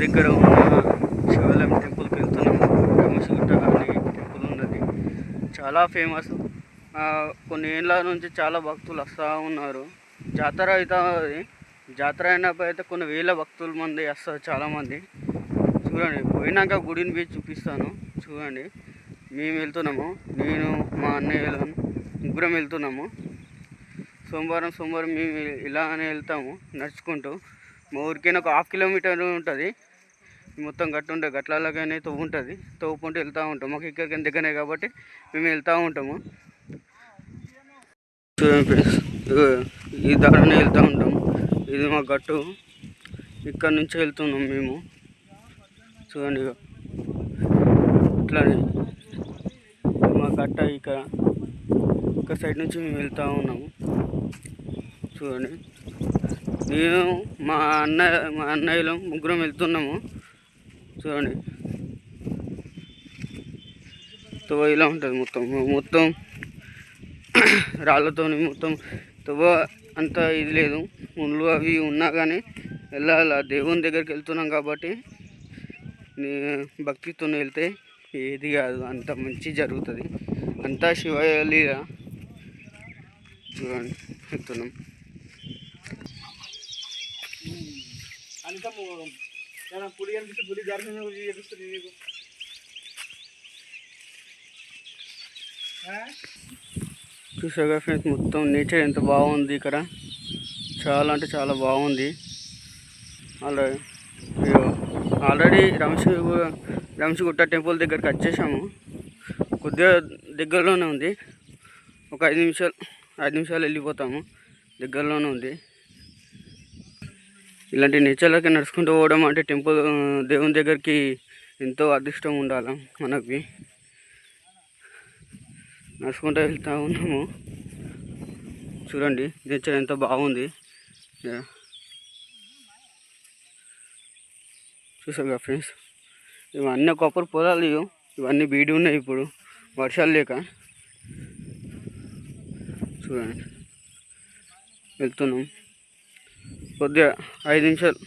దగ్గర ఉన్న శివాలయం టెంపుల్కి వెళ్తున్నాము రమేశ్గుట్ట అనే టెంపుల్ ఉన్నది. చాలా ఫేమస్ కొన్ని ఏళ్ళ నుంచి చాలా భక్తులు వస్తూ ఉన్నారు. జాతర అవుతుంది జాతర అయినప్పుడు అయితే కొన్ని వేల భక్తుల మంది వస్తారు చాలామంది. చూడండి పోయినాక గుడిని పోయి చూపిస్తాను. చూడండి మేము వెళ్తున్నాము. నేను మా అన్నయ్యలు ముగ్గురం వెళ్తున్నాము. సోమవారం సోమవారం మేము ఇలానే వెళ్తాము నడుచుకుంటూ. మా ఊరికైనా ఒక హాఫ్ కిలోమీటర్ ఉంటుంది. మొత్తం గట్టు ఉంటుంది గట్లలోకైనా తవ్వు ఉంటుంది. తవ్వుకుంటూ వెళ్తూ ఉంటాం. మాకు ఇక్కడికి దగ్గరనే కాబట్టి మేము వెళ్తూ ఉంటాము. చూడండి ఫ్రెండ్స్ ఈ దారిని వెళ్తూ ఉంటాం. ఇది మా గట్టు. ఇక్కడ నుంచి వెళ్తున్నాం మేము. చూడండి ఇగో. ఇట్లానే మా గట్ట ఇక్కడ ఇక్కడ సైడ్ నుంచి మేము వెళ్తూ ఉన్నాము. చూడండి. నేను మా అన్న మా అన్నయ్యలు ముగ్గురం వెళ్తున్నాము. చూడండి. తువ్వ ఇలా ఉంటుంది మొత్తం. మొత్తం రాళ్ళతో మొత్తం తువ్వ అంత ఇది లేదు. ముళ్ళు అవి ఉన్నా కానీ వెళ్ళాలి? దేవుని దగ్గరికి వెళ్తున్నాం కాబట్టి నే- భక్తితో వెళ్తే ఏది కాదు. అంత మంచి జరుగుతుంది. అంతా శివయ్య చూడండి వెళ్తున్నాం. అంతము పులి కనిపిస్తే పులి దర్శనం చేపిస్తుంది నీకు చూసాగా ఫ్రెండ్స్ మొత్తం నేచర్ ఎంత బాగుంది ఇక్కడ. చాలా అంటే చాలా బాగుంది. Already already Ramesh Rameshgutta temple దగ్గరికి వచ్చేసాము. కొద్దిగా దగ్గరలోనే ఉంది. ఒక ఐదు నిమిషాలు ఐదు నిమిషాలు వెళ్ళిపోతాము. దగ్గరలోనే ఉంది. ఇలాంటి నేచర్లోకి నడుచుకుంటూ పోవడం అంటే టెంపుల్ దేవుని దగ్గరికి ఎంతో అదృష్టం ఉండాలి మనకి నడుచుకుంటూ వెళ్తూ ఉన్నాము చూడండి నేచర్ ఎంత బాగుంది యా. చూసారుగా ఫ్రెండ్స్ ఇవన్నీ కొబ్బరి పొలాలు ఇవి. ఇవన్నీ బీడి ఉన్నాయి ఇప్పుడు వర్షాలు లేక చూడండి వెళ్తున్నాం కొద్దిగా ఐదు నిమిషాలు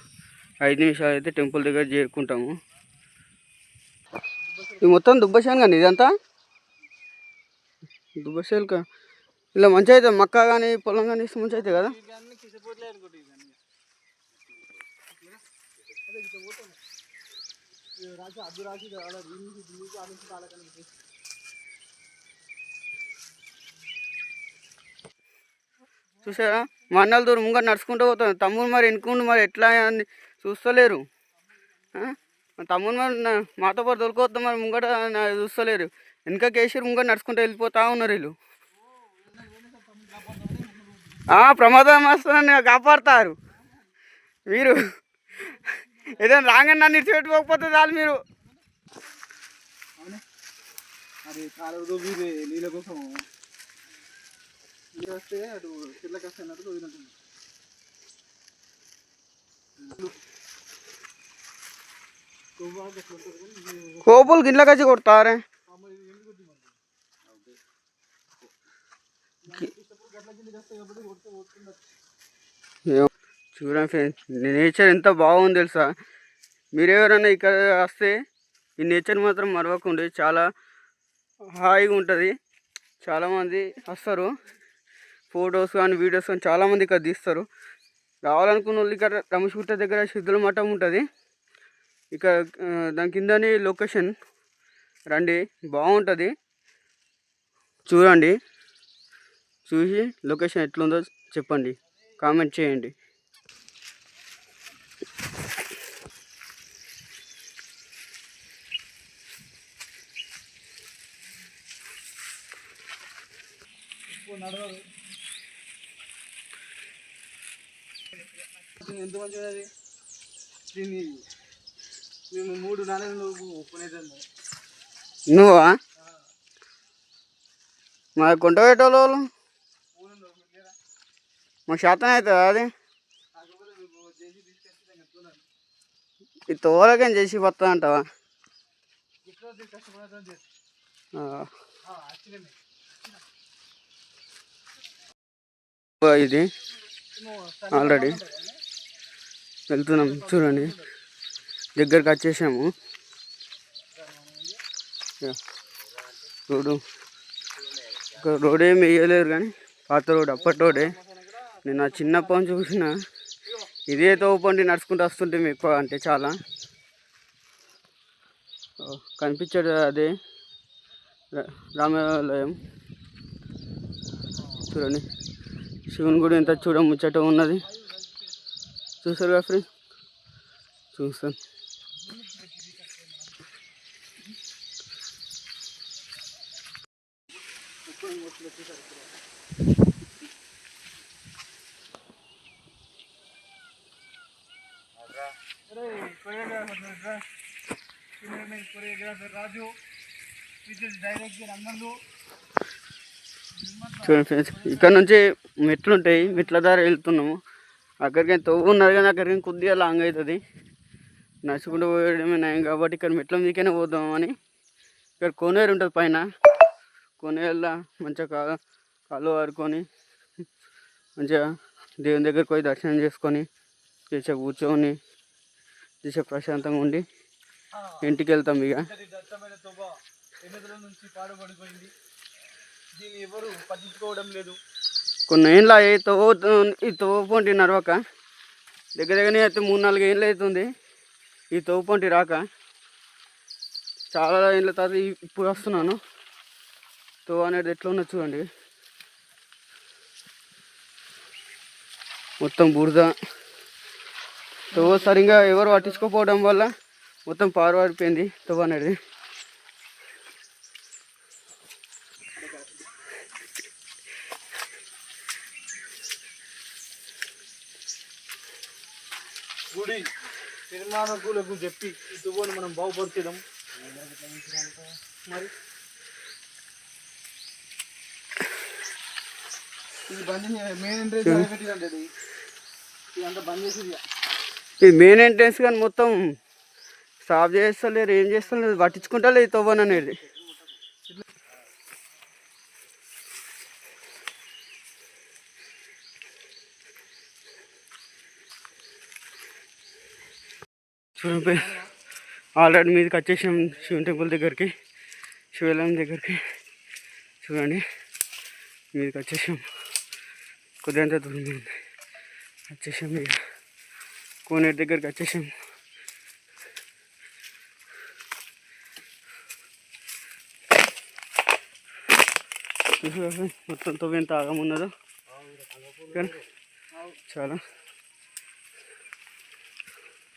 ఐదు నిమిషాలు అయితే టెంపుల్ దగ్గర చేరుకుంటాము. ఇది మొత్తం దుబ్బశాను కానీ ఇదంతా? దుబ్బశాలు కా? ఇలా మంచి అవుతుంది మక్క కానీ పొలం కానీ ఇస్తే మంచి అవుతుంది కదా? చూసారా? మా అన్నల దూరం ముంగట నడుచుకుంటూ పోతాం తమ్ముడు మరి ఎన్నుకుండు మరి ఎట్లా అని చూస్తలేరు. తమ్ముడు మరి మాతో పాటు దొరికొద్దాం మరి ముంగట చూస్తలేరు. వెనుక కేసీఆర్ ముంగట నడుచుకుంటూ వెళ్ళిపోతా ఉన్నారు వీళ్ళు. ప్రమాదం వస్తుందని కాపాడుతారు. మీరు ఏదైనా రాగానే నన్ను ఇచ్చిపెట్టుకోకపోతే చాలు మీరు. అరే కాలు వీరే నీళ్ళ కోసం వస్తే అటు చెట్లకు వస్తే అన్నట్టు వదిలినట్టుంది గట్ల కోపులు కొడతారే? గట్ల కిందకి వస్తాయి కాబట్టి కొడితే కొడుతుండొచ్చు. ఏం- చూడండి ఫ్రెండ్స్ నేచర్ ఎంత బాగుంది తెలుసా? మీరు ఎవరైనా ఇక్కడ వస్తే ఈ నేచర్ మాత్రం మరవకుండే చాలా హాయిగా ఉంటుంది. చాలామంది వస్తారు. ఫొటోస్ కానీ వీడియోస్ కానీ చాలామంది ఇక్కడ తీస్తారు. రావాలనుకున్న వాళ్ళు ఇక్కడ రమేష్గుట్ట దగ్గర సిద్ధుల మఠం ఉంటుంది. ఇక్కడ దాని కిందనే లొకేషన్. రండి బాగుంటుంది. చూడండి. చూసి లొకేషన్ ఎట్లుందో చెప్పండి. కామెంట్ చేయండి ఎక్కువ నడవదు ఇది ఎంత మంచిగా అది దీన్ని మేము మూడు నాలుగు కొనేదాన్ని నువ్వా? మా కొంట పెట్టేవాళ్ళు వాళ్ళు? మా శాతం అవుతుందా అది? ఈ తోలకేం చేసి వస్తా అంటావా ఇది. ఆల్రెడీ వెళ్తున్నాం చూడండి. దగ్గరికి వచ్చేసాము. రోడ్డు. ఒక రోడ్ ఏమి వేయలేరు కానీ పాత రోడ్ అప్పటి రోడే నేను నా చిన్నప్పటి నుంచి చూసిన. ఇదే తోపండి నడుచుకుంటూ వస్తుంటే ఎక్కువ అంటే చాలా. కనిపించడు అదే. రామాలయం. చూడండి. శివుని గుడి ఎంత చూడ ముచ్చట ఉన్నది. చూసారు కదా ఫ్రెండ్ చూస్తాను. రాజు చూడండి ఫ్రెండ్స్ ఇక్కడ నుంచి మెట్లు ఉంటాయి. మెట్ల ద్వారా వెళ్తున్నాము. అక్కడికి తవ్వు ఉన్నది కానీ అక్కడికి కొద్దిగా లాంగ్ అవుతుంది. నడుచుకుంటూ పోయడమే నయం కాబట్టి ఇక్కడ మెట్ల మీదకైనా పోదామని ఇక్కడ కోనేరు ఉంటుంది పైన. కోనేరులో మంచిగా కా కాలు ఆడుకొని మంచిగా దేవుని దగ్గరికి పోయి దర్శనం చేసుకొని చేసే కూర్చొని చేసే ప్రశాంతంగా ఉండి ఇంటికి వెళ్తాం ఇక. దట్టమైన తోబ ఎన్నికల నుంచి పాడబడిపోయింది? దీన్ని ఎవరు పట్టించుకోవడం లేదు. కొన్ని ఏళ్ళ ఈ తవ్వ ఈ తవ్వపొంటి నడవక దగ్గర దగ్గరనే అయితే మూడు నాలుగు ఏళ్ళు అవుతుంది ఈ తవ్వపొంటి రాక. చాలా ఏళ్ళ తర్వాత ఇప్పుడు వస్తున్నాను. తవ్వ అనేది ఎట్లా ఉన్నది చూడండి. మొత్తం బురద. తవ్వ సరిగా ఎవరు పట్టించుకోకపోవడం వల్ల మొత్తం పారువారిపోయింది తవ్వ అనేది. నిర్మాణకులకు చెప్పి ఈ దువ్వను మనం బాగుపరిచేదాం మరి? ఇది బంద్ మెయిన్ ఎంట్రెన్స్ ఇది ఇదంతా బంద్ చేసేది. ఇది మెయిన్ ఎంట్రెన్స్ కానీ మొత్తం సాఫ్ చేస్తలేరు ఏం చేస్తలేరు పట్టించుకుంటలేదు తవ్వన అనేది చూడండి ఆల్రెడీ మీదకి వచ్చేసాం శివుని టెంపుల్ దగ్గరికి శివాలయం దగ్గరికి చూడండి. మీదకి వచ్చేసాం కొద్దిగా దూరం ఉంది. వచ్చేసాం ఇక కోనేరు దగ్గరికి వచ్చేసాం చూసారా friends? మొత్తం తవ్వు ఎంత ఆగమున్నదో కానీ చాలా.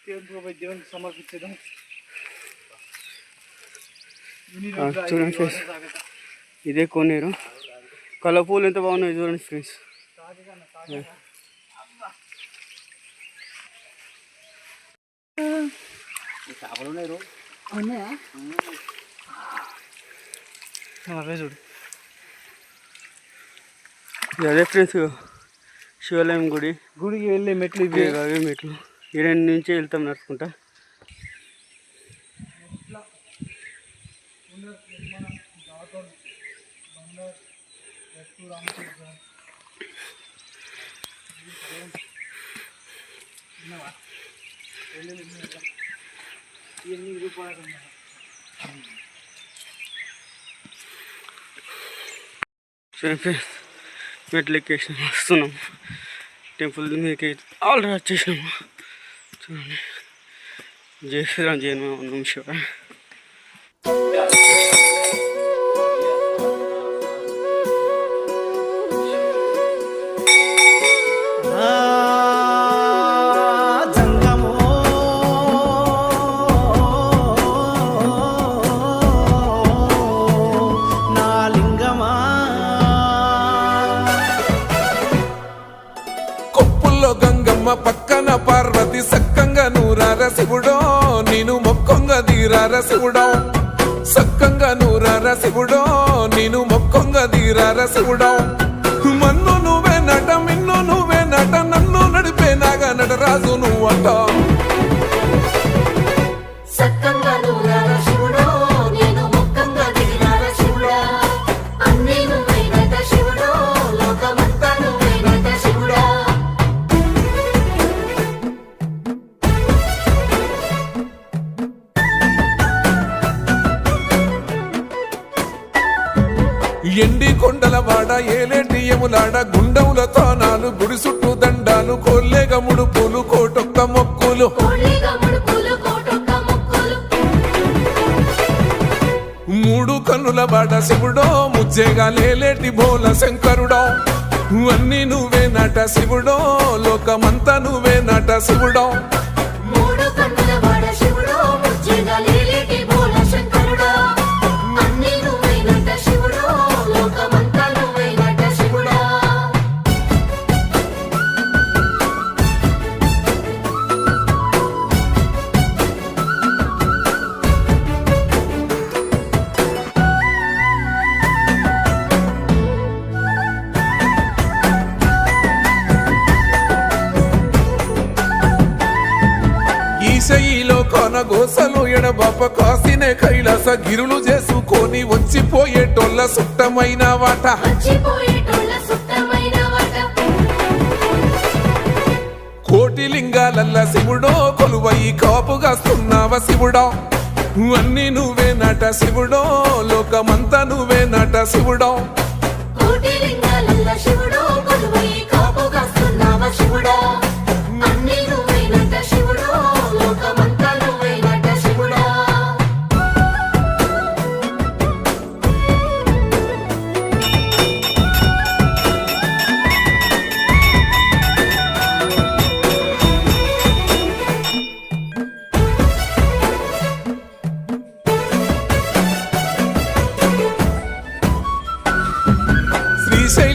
దేవునికి చూడండి ఫ్రెండ్స్ ఇదే కోనేరు కలర్ పూలు ఎంత బాగున్నాయి చూడండి ఫ్రెండ్స్ చూడు అదే ఫ్రెండ్స్ శివాలయం గుడి గుడికి వెళ్ళే మెట్లు ఇవే అవే మెట్లు ఈ రెండు నుంచి వెళ్తాం నడుచుకుంటా. సరే మెట్లు ఎక్కేసినాం వస్తున్నాం. టెంపుల్ మీకు ఆల్రెడీ వచ్చేసినాము જય શ્રી રામ જય નમ શિવાય శివుడో సక్కంగా నూరార శివుడో నేను మొక్కంగా దీరార శివుడో. ఏలేటి ఎములాడ గుండముల తానాలు గుడి చుట్టూ దండాలు కోల్లేగ ముడుపులు కోటొక్క మొక్కులు. మూడు కన్నుల బాట శివుడో ముచ్చేగా లేలేటి బోల శంకరుడో. అన్ని నువ్వే నట శివుడో లోకమంతా నువ్వే నట శివుడో. కొన గోసలు ఎడబాప కాసినే కైలాస గిరులు చేసుకొని వచ్చిపోయేటోళ్ళ సుట్టమైన వాట. కోటి లింగాలల్ల శివుడో కొలువయి కాపుగాస్తున్నావ శివుడో. అన్ని నువ్వే నట శివుడో లోకమంతా నువ్వే నట శివుడో. శివుడు కొలువై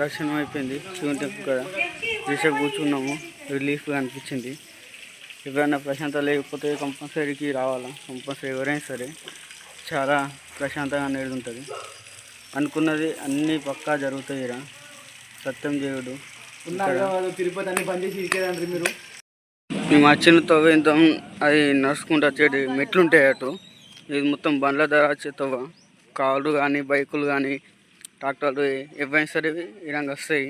దర్శనం అయిపోయింది. శివుని టెంపుల్ కదా రిషబ్ కూర్చున్నాము. రిలీఫ్గా అనిపించింది. ఎవరైనా ప్రశాంతత లేకపోతే కంపల్సరీకి రావాలా? కంపల్సరీ ఎవరైనా సరే చాలా ప్రశాంతంగా అనేది ఉంటుంది. అనుకున్నది అన్నీ పక్కా జరుగుతాయి ఈడ సత్యం దేవుడు. తిరుపతి అన్ని బంద్ చేసి ఇరికేదంటారు మీరు? మేము వచ్చిన తవ్వ అది నడుచుకుంటూ వచ్చేటి మెట్లు ఉంటాయి అటు. ఇది మొత్తం బండ్ల ధర వచ్చే తవ్వ. కార్లు కానీ బైకులు కానీ ట్రాక్టర్లు ఎవరైనా సరే ఈ రంగ వస్తాయి.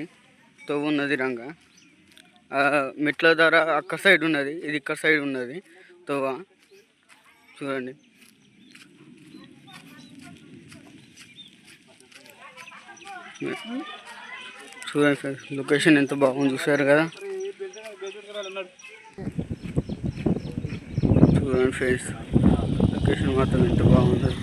తోవు ఉన్నది రంగ. మెట్ల ధర అక్క సైడ్ ఉన్నది ఇది ఇక్కడ సైడ్ ఉన్నది తోవ. చూడండి. చూడండి సార్ లొకేషన్ ఎంత బాగుంది చూసారు కదా. చూడండి ఫ్రెండ్స్ లొకేషన్ మాత్రం ఎంత బాగుంటుంది